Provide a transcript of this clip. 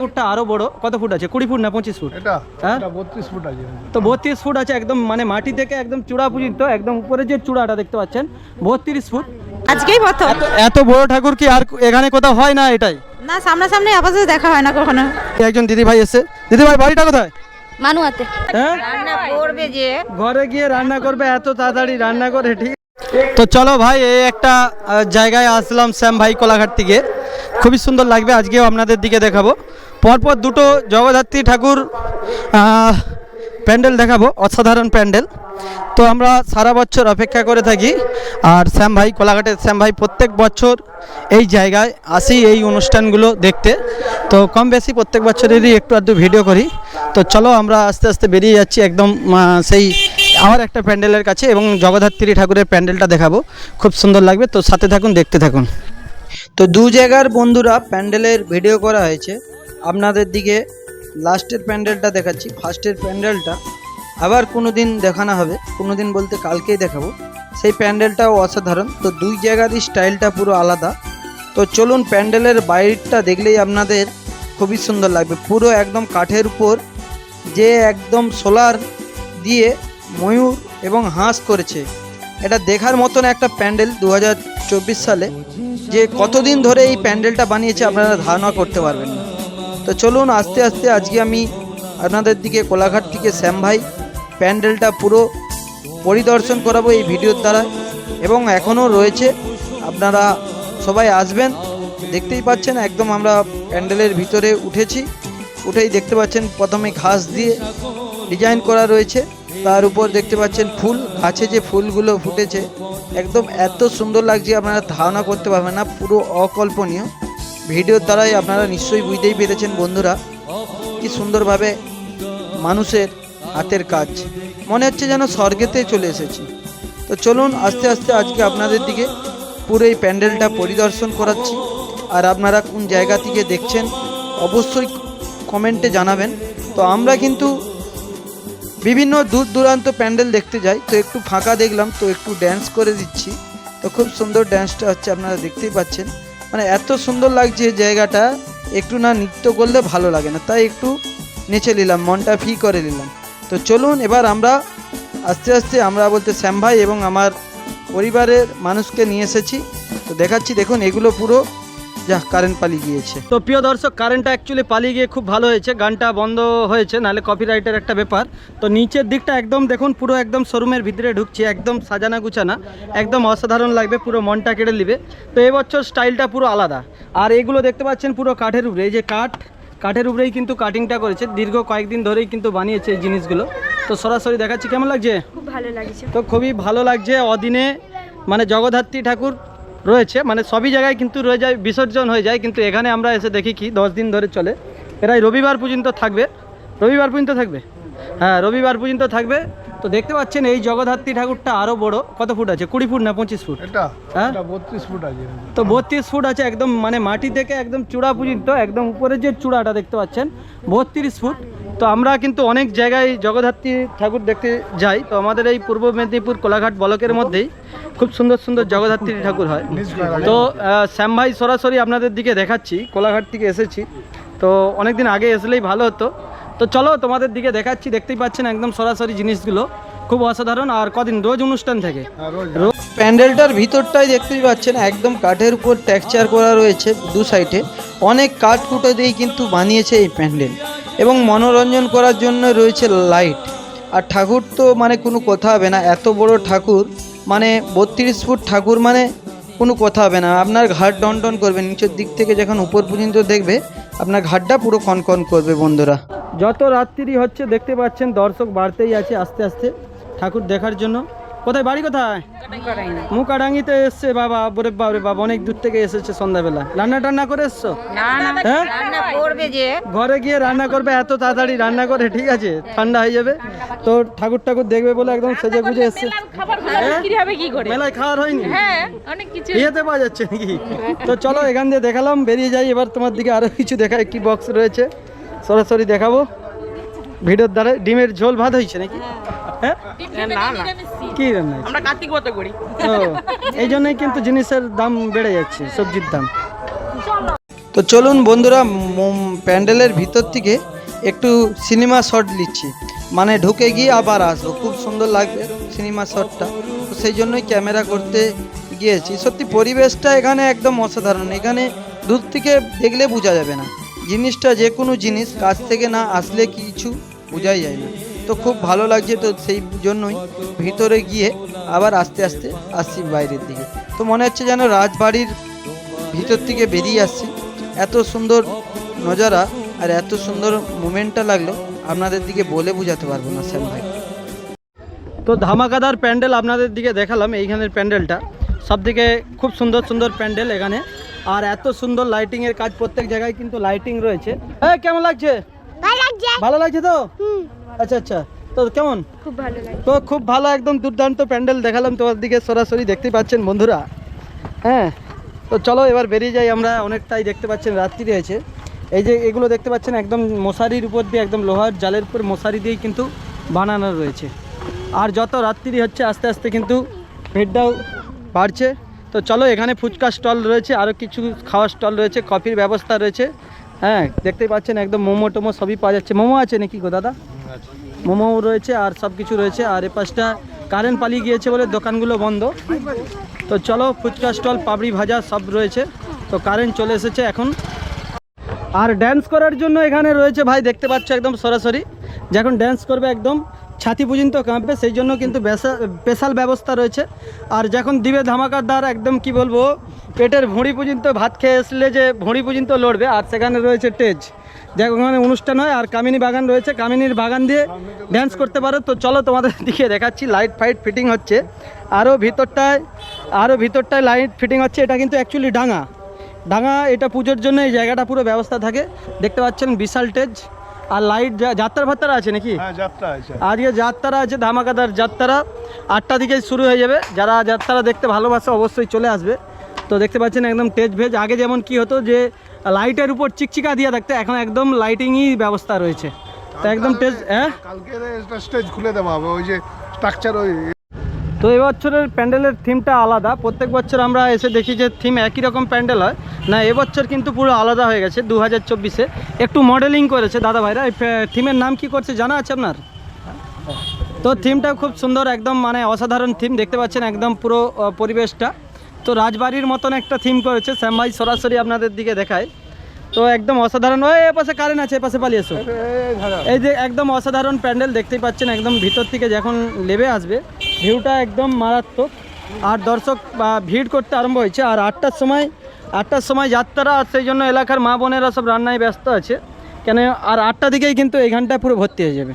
ফুটটা আরও বড়। কত ফুট আছে? কুড়ি ফুট না পঁচিশ ফুট? এটা হ্যাঁ? বত্রিশ ফুট আছে। তো বত্রিশ ফুট আছে একদম মানে মাটি থেকে একদম চূড়া পর্যন্ত একদম উপরে যে চূড়াটা দেখতে পাচ্ছেন বত্রিশ ফুট। আজকেই প্রথম। এত এত বড় ঠাকুর কি আর এখানে কোথাও হয় না এটাই? না সামনাসামনি আপাতত দেখা হয় না কখনো। একজন দিদি ভাই এসে দিদি ভাই বাড়িটা কোথায়? মানুয়াতে। হ্যাঁ? রান্না করবে যে। ঘরে গিয়ে রান্না করবে এত তাড়াতাড়ি রান্না করে ঠিক। তো চলো ভাই এই একটা জায়গায় আসলাম শ্যাম ভাই কোলাঘাট থেকে। খুবই সুন্দর লাগবে আজকেও আপনাদের দিকে দেখাবো। পরপর দুটো জগদ্ধাত্রী ঠাকুর প্যান্ডেল দেখাবো, অসাধারণ প্যান্ডেল। তো আমরা সারা বছর অপেক্ষা করে থাকি আর শ্যাম ভাই, কোলাঘাটের শ্যাম ভাই প্রত্যেক বছর এই জায়গায় আসি, এই অনুষ্ঠানগুলো দেখতে। তো কম বেশি প্রত্যেক বছরেরই একটু আধটু ভিডিও করি। তো চলো আমরা আস্তে আস্তে বেরিয়ে যাচ্ছি একদম সেই আমার একটা প্যান্ডেলের কাছে এবং জগদ্ধাত্রী ঠাকুরের প্যান্ডেলটা দেখাবো। খুব সুন্দর লাগবে, তো সাথে থাকুন, দেখতে থাকুন। তো দু জায়গার বন্ধুরা প্যান্ডেলের ভিডিও করা হয়েছে। আপনাদের দিকে লাস্টের প্যান্ডেলটা দেখাচ্ছি, ফার্স্টের প্যান্ডেলটা। আবার কোনো দিন দেখানো হবে কোনো দিন বলতে কালকেই দেখাবো। সেই প্যান্ডেলটাও অসাধারণ। তো দুই জায়গারই স্টাইলটা পুরো আলাদা। তো চলুন প্যান্ডেলের বাইরটা দেখলেই আপনাদের খুবই সুন্দর লাগবে। পুরো একদম কাঠের উপর যে একদম সোলার দিয়ে ময়ূর এবং হাঁস করেছে। এটা দেখার মতন একটা প্যান্ডেল দু হাজার চব্বিশ সালে, যে কতদিন ধরে এই প্যান্ডেলটা বানিয়েছে আপনারা ধারণা করতে পারবেন না। তো চলুন আস্তে আস্তে আজকে আমি আপনাদের দিকে কোলাঘাট থেকে শ্যাম ভাই প্যান্ডেলটা পুরো পরিদর্শন করাবো এই ভিডিওর দ্বারা। এবং এখনও রয়েছে, আপনারা সবাই আসবেন, দেখতেই পাচ্ছেন একদম আমরা প্যান্ডেলের ভিতরে উঠেছি। উঠেই দেখতে পাচ্ছেন প্রথমে ঘাস দিয়ে ডিজাইন করা রয়েছে। তার উপর দেখতে পাচ্ছেন ফুল, গাছে যে ফুলগুলো ফুটেছে, একদম এত সুন্দর লাগছে আপনারা ধারণা করতে পারবেন না, পুরো অকল্পনীয়। ভিডিওর দ্বারাই আপনারা নিশ্চয়ই বুঝতেই পেরেছেন বন্ধুরা, কি সুন্দরভাবে মানুষের হাতের কাজ। মনে হচ্ছে যেন স্বর্গেতে চলে এসেছি। তো চলুন আস্তে আস্তে আজকে আপনাদের দিকে পুরো এই প্যান্ডেলটা পরিদর্শন করাচ্ছি। আর আপনারা কোন জায়গা থেকে দেখছেন, অবশ্যই কমেন্টে জানাবেন। তো আমরা কিন্তু বিভিন্ন দূর দূরান্ত প্যান্ডেল দেখতে যাই। তো একটু ফাঁকা দেখলাম, তো একটু ড্যান্স করে দিচ্ছি। তো খুব সুন্দর ড্যান্সটা হচ্ছে, আপনারা দেখতেই পাচ্ছেন। মানে এত সুন্দর লাগছে জায়গাটা, একটু না নৃত্য করলে ভালো লাগে না, তাই একটু নেচে নিলাম, মনটা ফি করে নিলাম। তো চলুন, এবার আমরা আস্তে আস্তে আমরা বলতে শ্যাম ভাই এবং আমার পরিবারের মানুষকে নিয়ে এসেছি। তো দেখাচ্ছি, দেখুন, এগুলো পুরো যা কারেন্ট পালিয়ে গিয়েছে। তো প্রিয় দর্শক কারেন্টটা অ্যাকচুয়ালি পালিয়ে গিয়ে খুব ভালো হয়েছে গানটা বন্ধ হয়েছে নাহলে কপিরাইটের একটা ব্যাপার। তো নিচের দিকটা একদম দেখুন পুরো একদম শোরুমের ভিতরে ঢুকছি একদম সাজানা গুছানা একদম অসাধারণ লাগবে পুরো মনটা কেড়ে নেবে। তো এবছর স্টাইলটা পুরো আলাদা। আর এগুলো দেখতে পাচ্ছেন পুরো কাঠের উপরে এই যে কাঠ কাঠের উপরেই কিন্তু কাটিংটা করেছে দীর্ঘ কয়েকদিন ধরেই কিন্তু বানিয়েছে এই জিনিসগুলো। তো সরাসরি দেখাচ্ছি কেমন লাগছে? খুব ভালো লাগছে। তো খুবই ভালো লাগছে অদিনে মানে জগদ্ধাত্রী ঠাকুর রয়েছে মানে সবই জায়গায় কিন্তু রয়ে যায় বিসর্জন হয়ে যায় কিন্তু এখানে আমরা এসে দেখি কি দশ দিন ধরে চলে। প্রায় রবিবার পর্যন্ত থাকবে। রবিবার পর্যন্ত থাকবে? হ্যাঁ রবিবার পর্যন্ত থাকবে। তো দেখতে পাচ্ছেন এই জগদ্ধাত্রী ঠাকুরটা আরও বড়। কত ফুট আছে? কুড়ি ফুট না পঁচিশ ফুট? হ্যাঁ? বত্রিশ ফুট আছে। তো বত্রিশ ফুট আছে একদম মানে মাটি থেকে একদম চূড়া পর্যন্ত একদম উপরে যে চূড়াটা দেখতে পাচ্ছেন বত্রিশ ফুট। তো আমরা কিন্তু অনেক জায়গায় জগদ্ধাত্রী ঠাকুর দেখতে যাই। তো আমাদের এই পূর্ব মেদিনীপুর কোলাঘাট ব্লকের মধ্যেই। খুব সুন্দর সুন্দর জগদ্ধাত্রী ঠাকুর হয়। তো শ্যাম ভাই সরাসরি আপনাদের দিকে দেখাচ্ছি, কোলাঘাট থেকে এসেছি। তো অনেক দিন আগে আসলেই ভালো হতো। তো চলো তোমাদের দিকে দেখাচ্ছি, দেখতেই পাচ্ছেন একদম সরাসরি জিনিসগুলো। খুব অসাধারণ। আর কদিন? রোজ অনুষ্ঠান থেকে। রোজ প্যান্ডেলটার ভিতরটাই দেখতেই পাচ্ছেন, একদম কাঠের উপর টেক্সচার করা রয়েছে দু সাইডে অনেক কাঠ কুটো দিয়েই কিন্তু বানিয়েছে এই প্যান্ডেল। এবং মনোরঞ্জন করার জন্য রয়েছে লাইট আর ঠাকুর তো মানে কোনো কথা হবে না, এত বড় ঠাকুর। মানে বত্রিশ ফুট ঠাকুর মানে কোনো কথা হবে না। আপনার ঘাট ডন করবে, নিচের দিক থেকে যখন উপর পর্যন্ত দেখবে, আপনার ঘাটটা পুরো কনকন করবে বন্ধুরা। যত রাত্রি হচ্ছে, দেখতে পাচ্ছেন দর্শক বাড়তেই আছে আস্তে আস্তে ঠাকুর দেখার জন্য। কোথায় বাড়ি কোথায়? মুকাডাঙ্গিতে এসছে বাবা বরে বাবরে বাবা অনেক দূর থেকে এসেছে সন্ধ্যাবেলা। রান্না টান্না করে এসছো? হ্যাঁ? ঘরে গিয়ে রান্না করবে এত তাড়াতাড়ি রান্না করে ঠিক আছে? ঠান্ডা হয়ে যাবে। তো ঠাকুর ঠাকুর দেখবে বলে একদম সেজে গুজে এসছে। হ্যাঁ? মেলায় খাওয়ার হয়নি? বিয়েতে পাওয়া যাচ্ছে নাকি? তো চলো এখান দিয়ে দেখালাম বেরিয়ে যাই। এবার তোমার দিকে আরও কিছু দেখায় কি বক্স রয়েছে। সরাসরি দেখাবো। ভিডিওর দ্বারা ডিমের ঝোল ভাত হয়েছে নাকি? হ্যাঁ। কি রান্না আমরা কার্তিক ব্রত করি। ও এই জন্যই কিন্তু জিনিসের দাম বেড়ে যাচ্ছে সবজির দাম। তো চলুন বন্ধুরা প্যান্ডেলের ভিতর থেকে একটু সিনেমা শট নিচ্ছি। মানে ঢুকে গিয়ে আবার আসব। খুব সুন্দর লাগবে সিনেমা শটটা। তো সেই জন্যই ক্যামেরা করতে গিয়েছি। সত্যি পরিবেশটা এখানে একদম অসাধারণ। এখানে দূর থেকে দেখলে বোঝা যাবে না। জিনিসটা যে কোনো জিনিস কাছ থেকে না আসলে কিছু বোঝাই যায় না। তো খুব ভালো লাগছে তো সেই জন্যই ভিতরে গিয়ে আবার আস্তে আস্তে আসছি বাইরের দিকে। তো মনে হচ্ছে যেন রাজবাড়ির ভিতর থেকে বেরিয়ে আসছি। এত সুন্দর নজারা আর এত সুন্দর মুমেন্টটা লাগল, আপনাদের দিকে বলে বোঝাতে পারব না, শ্যাম ভাই। তো ধামাকাদার প্যান্ডেল আপনাদের দিকে দেখালাম, এইখানের প্যান্ডেলটা। সব দিকে খুব সুন্দর সুন্দর প্যান্ডেল এখানে। আর এত সুন্দর লাইটিংয়ের কাজ প্রত্যেক জায়গায় কিন্তু লাইটিং রয়েছে। হ্যাঁ কেমন লাগছে? ভালো লাগছে তো? আচ্ছা আচ্ছা। তো কেমন? খুব ভালো তো খুব ভালো একদম দুর্দান্ত প্যান্ডেল দেখালাম তোমার দিকে সরাসরি দেখতেই পাচ্ছেন বন্ধুরা। হ্যাঁ তো চলো এবার বেরিয়ে যাই আমরা অনেকটাই দেখতে পাচ্ছেন রাত্রি রয়েছে এই যে এগুলো দেখতে পাচ্ছেন একদম মশারির উপর দিয়ে একদম লোহার জালের উপর মশারি দিয়েই কিন্তু বানানো রয়েছে। আর যত রাত্রি হচ্ছে আস্তে আস্তে কিন্তু ভিড়টাও বাড়ছে। তো চলো এখানে ফুচকা স্টল রয়েছে আরও কিছু খাওয়ার স্টল রয়েছে কফির ব্যবস্থা রয়েছে। হ্যাঁ দেখতেই পাচ্ছেন একদম মোমো টোমো সবই পাওয়া যাচ্ছে। মোমো আছে নাকি গো দাদা? মোমো রয়েছে আর সব কিছু রয়েছে। আর এ পাশটা কারেন্ট পালিয়ে গিয়েছে বলে দোকানগুলো বন্ধ। তো চলো, ফুচকা স্টল, পাবড়ি ভাজা সব রয়েছে। তো কারেন্ট চলে এসেছে এখন। আর ড্যান্স করার জন্য এখানে রয়েছে ভাই, দেখতে পাচ্ছ একদম সরাসরি। যখন ড্যান্স করবে একদম ছাতি পর্যন্ত কাঁপবে, সেই জন্য কিন্তু স্পেশাল ব্যবস্থা রয়েছে। আর যখন দিবে ধামাকাদার একদম কি বলব, পেটের ভুঁড়ি পর্যন্ত ভাত খেয়ে আসলে যে ভুঁড়ি পর্যন্ত লড়বে, আর সেখানে রয়েছে টেজ দেখ, ওখানে অনুষ্ঠান হয়, আর কামিনী বাগান রয়েছে। কামিনীর বাগান দিয়ে ড্যান্স করতে পারো। তো চলো তোমাদের দিকে দেখাচ্ছি লাইট ফাইট ফিটিং হচ্ছে। আরও ভিতরটায় আরও ভিতরটায় লাইট ফিটিং হচ্ছে। এটা কিন্তু অ্যাকচুয়ালি ডাঙা। ডাঙা, এটা পুজোর জন্য এই জায়গাটা পুরো ব্যবস্থা থাকে। দেখতে পাচ্ছেন বিশাল টেজ আর লাইট যাত্রা ফাত্রা আছে নাকি? হ্যাঁ যাত্রা আজকে যাত্রা আছে ধামাকাদার যাত্রা আটটা দিকে শুরু হয়ে যাবে। যারা যাত্রা দেখতে ভালোবাসে অবশ্যই চলে আসবে। তো দেখতে পাচ্ছেন একদম টেজ ভেজ। আগে যেমন কি হতো যে লাইটের উপর চিকচিকা দিয়ে থাকতে এখন একদম লাইটিংই ব্যবস্থা রয়েছে। তো একদম টেজ হ্যাঁ? কালকে স্টেজ খুলে দেওয়া হবে ওই যে স্ট্রাকচার ওই তো এবছরের প্যান্ডেলের থিমটা আলাদা। প্রত্যেক বছর আমরা এসে দেখি যে থিম একই রকম প্যান্ডেল হয়। না এবছর কিন্তু পুরো আলাদা হয়ে গেছে দু হাজার চব্বিশে। একটু মডেলিং করেছে দাদা ভাইরা। এই থিমের নাম কি করছে জানা আছে আপনার? তো থিমটা খুব সুন্দর একদম মানে অসাধারণ থিম। দেখতে পাচ্ছেন একদম পুরো পরিবেশটা। তো রাজবাড়ির মতন একটা থিম করেছে শ্যাম ভাই সরাসরি আপনাদের দিকে দেখায়। তো একদম অসাধারণ। ওই এ পাশে কারেন্ট আছে এ পাশে পালিয়ে এসো। এই যে একদম অসাধারণ প্যান্ডেল দেখতেই পাচ্ছেন একদম ভিতর থেকে যখন লেবে আসবে ভিউটা একদম মারাত্মক। আর দর্শক ভিড় করতে আরম্ভ হয়েছে। আর আটটার সময় আটটার সময় যাত্রারা আর সেই জন্য এলাকার মা বোনেরা সব রান্নায় ব্যস্ত আছে। কেন, আর আটটা দিকেই কিন্তু এই ঘন্টায় পুরো ভর্তি হয়ে যাবে।